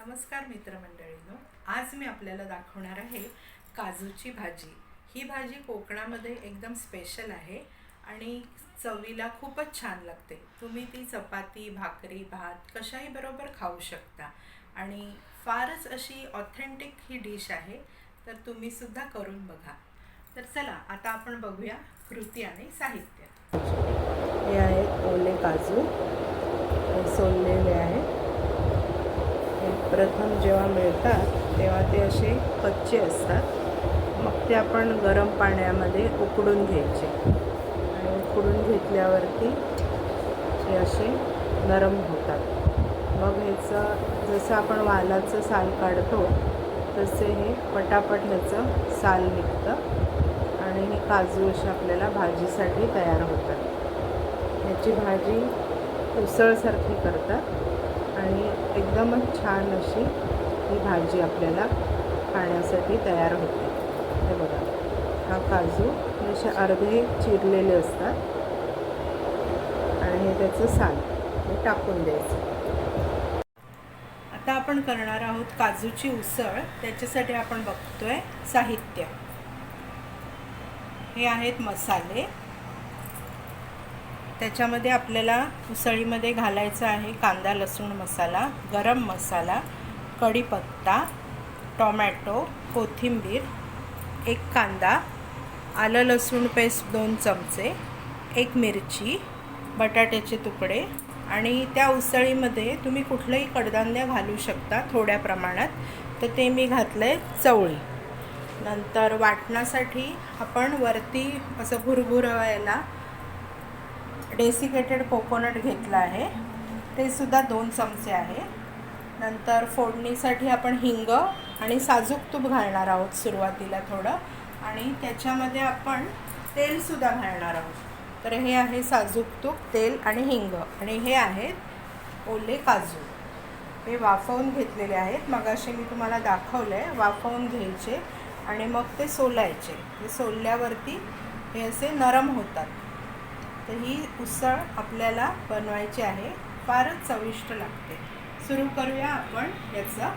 नमस्कार मित्रमंडळींनो आज मी आपल्याला दाखवणार आहे काजूची भाजी. ही भाजी कोकणामध्ये एकदम स्पेशल आहे आणि चवीला खूपच छान लागते. तुम्ही ती चपाती भाकरी भात कशाही बरोबर खाऊ शकता आणि फारच अशी ऑथेंटिक ही डिश आहे तर तुम्ही सुद्धा करून बघा. तर चला आता आपण बघूया कृती आणि साहित्य. हे आहेत ओले काजू. सोललेले आहेत प्रथम जेव्हा मिळतात तेव्हा ते असे कच्चे असतात. मग ते आपण गरम पाण्यामध्ये उकडून घ्यायचे. आणि उकडून घेतल्यावरती ते असे नरम होतात. मग ह्याचं जसं आपण वालाचं साल काढतो तसे हे पटापट ह्याचं साल निघतं. आणि हे काजू असे आपल्याला भाजीसाठी तयार होतात. ह्याची भाजी उसळसारखी करतात. आणि एकदमच छान अशी ही भाजी आपल्याला खाण्यासाठी तयार होते. हे बघा हा काजू असे अर्धे चिरलेले असतात. आणि हे त्याचं साल हे टाकून द्यायचं. आता आपण करणार आहोत काजूची उसळ. त्याच्यासाठी आपण बघतोय साहित्य. हे आहेत मसाले. त्याच्यामध्ये आपल्याला उसळीमध्ये घालायचा आहे कांदा लसूण मसाला गरम मसाला कढीपत्ता टोमॅटो कोथिंबीर एक कांदा आलं लसूण पेस्ट दोन चमचे एक मिरची बटाट्याचे तुकडे आणि त्या उसळीमध्ये तुम्ही कुठलंही कडधान्य घालू शकता थोड्या प्रमाणात. तर ते मी घातलं आहे चवळी. नंतर वाटण्यासाठी आपण वरती असं भुरभुरवायला डेसिकेटेड कोकोनट घेतलं आहे. ते सुद्धा दोन चमचे आहे. नंतर फोडणीसाठी आपण हिंग आणि साजूक तूप घालणार आहोत सुरुवातीला थोडं. आणि त्याच्यामध्ये आपण तेलसुद्धा घालणार आहोत. तर हे आहे साजूक तूप तेल आणि हिंग. आणि हे आहेत ओले काजू. हे वाफवून घेतलेले आहेत. मगाशी मी तुम्हाला दाखवलं आहे वाफवून घ्यायचे आणि मग ते सोलायचे. ते सोलल्यावरती हे असे नरम होतात. तर ही उसळ आपल्याला बनवायची आहे. फारच चविष्ट लागते. सुरू करूया आपण याचं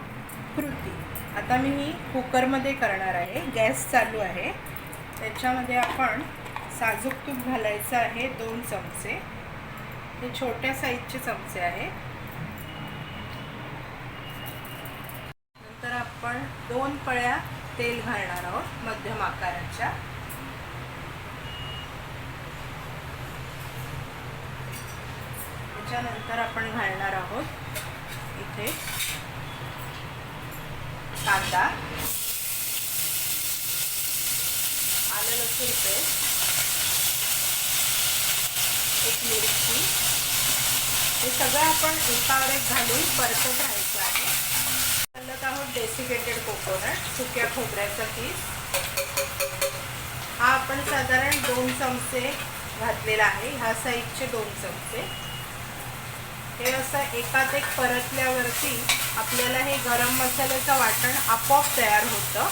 कृती. आता मी ही कुकरमध्ये करणार आहे. गॅस चालू आहे. त्याच्यामध्ये आपण साजूक तूप घालायचं आहे दोन चमचे. हे छोट्या साईजचे चमचे आहे. नंतर आपण दोन पळ्या तेल घालणार आहोत मध्यम आकाराच्या. त्याच्यानंतर आपण घालणार आहोत इथे कांदा आलं लसूण पेस्ट एक मिरची. हे सगळं आपण एकावर एक घालून परतत राहायचं आहे. घालत आहोत डेसिकेटेड कोकोनट सुक्या खोबऱ्याचा पीस. हा आपण साधारण दोन चमचे घातलेला आहे. ह्या साईजचे दोन चमचे. हे असं एकात एक परतल्यावरती आपल्याला हे गरम मसाल्याचं वाटण आपोआप तयार होतं.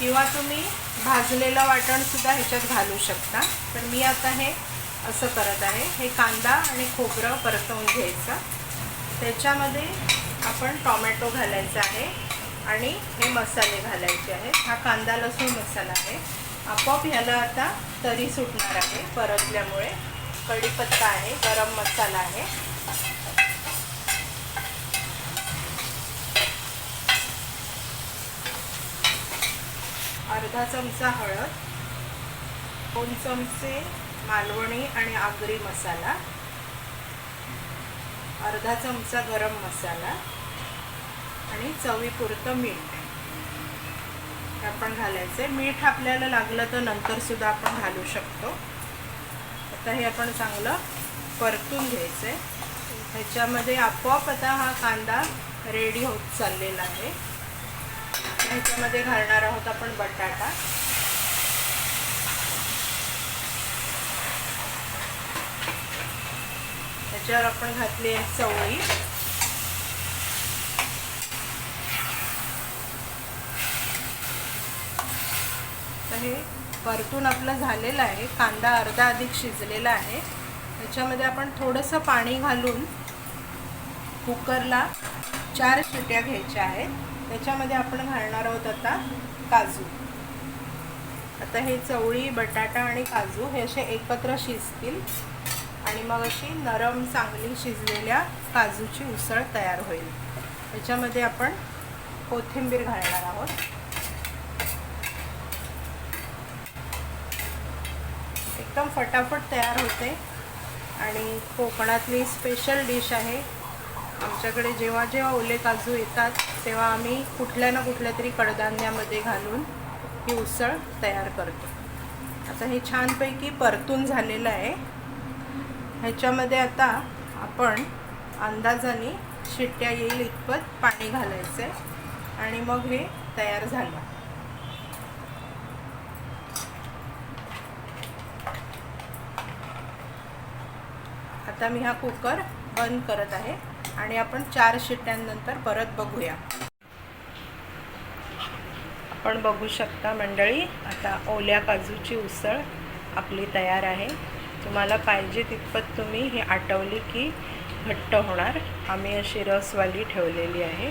किंवा तुम्ही भाजलेलं वाटणसुद्धा ह्याच्यात घालू शकता. तर मी आता हे असं करत आहे. हे कांदा आणि खोबरं परतवून घ्यायचं. त्याच्यामध्ये आपण टॉमॅटो घालायचा आहे आणि हे मसाले घालायचे आहेत. हा कांदा लसूण मसाला आहे. आपोआप ह्याला आता तरी सुटणार आहे परतल्यामुळे. कढीपत्ता आहे गरम मसाला आहे. अर्धा चमचा हळद दोन चमचे मालवणी आणि आगरी मसाला अर्धा चमचा गरम मसाला आणि चवीपुरतं मीठ. आपण घालायचं मीठ आपल्याला लागलं तर नंतर सुद्धा आपण घालू शकतो. आता हे आपण चांगलं परतून घ्यायचं आहे ह्याच्यामध्ये आपोआप आता हा कांदा रेडी होत चाललेला आहे. ह्याच्यामध्ये घालणार आहोत आपण बटाटा. ह्याच्यावर आपण घातली आहे चवळी. तर हे परतून आपलं झालेलं आहे. कांदा अर्धा अधिक शिजलेला आहे. त्याच्यामध्ये आपण थोडंसं पाणी घालून कुकरला चार शिट्या घ्यायच्या आहेत. त्याच्यामध्ये आपण घालणार आहोत आता काजू. आता हे चवळी बटाटा आणि काजू हे असे एकत्र शिजतील आणि मग अशी नरम चांगली शिजलेल्या काजूची उसळ तयार होईल. त्याच्यामध्ये आपण कोथिंबीर घालणार आहोत. एकदम फटाफट तयार होते. आणि कोकणातली स्पेशल डिश आहे. आमच्याकडे जेव्हा जेव्हा ओले काजू येतात तेव्हा आम्ही कुठल्या ना कुठल्या तरी कडधान्यामध्ये घालून ही उसळ तयार करतो. आता हे छानपैकी परतून झालेलं आहे. ह्याच्यामध्ये आता आपण अंदाजाने शिट्ट्या येईल इतपत पाणी घालायचं आहे आणि मग हे तयार झालं. आता मी हा कुकर बंद करत आहे आणि आपण चार शिट्ट्यांनंतर परत बघूया. आपण बघू शकता मंडळी आता ओल्या काजूची उसळ आपली तयार आहे. तुम्हाला पाहिजे तितपत तुम्ही ही आटवली की घट्ट होणार. आम्ही अशी रसवाली ठेवलेली आहे.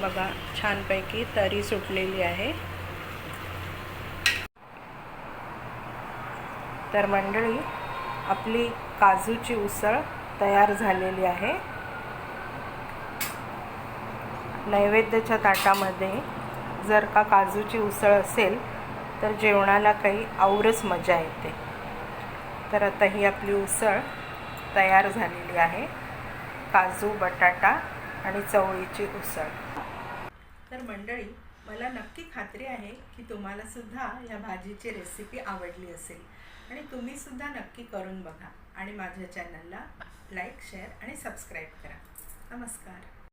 बघा छानपैकी तरी सुटलेली आहे. तर मंडळी आपली काजूची उसळ तयार झालेली आहे. नैवेद्याच्या ताटामध्ये जर का काजूची उसळ असेल तर जेवणाला काही आवरच मजा येते. तर आता ही आपली उसळ तयार झालेली आहे. काजू बटाटा आणि चवळीची उसळ. तर मंडळी मला नक्की खात्री आहे की तुम्हालासुद्धा या भाजीची रेसिपी आवडली असेल. आणि तुम्हीसुद्धा नक्की करून बघा. आणि माझ्या चॅनलला लाईक शेअर आणि सबस्क्राईब करा. नमस्कार.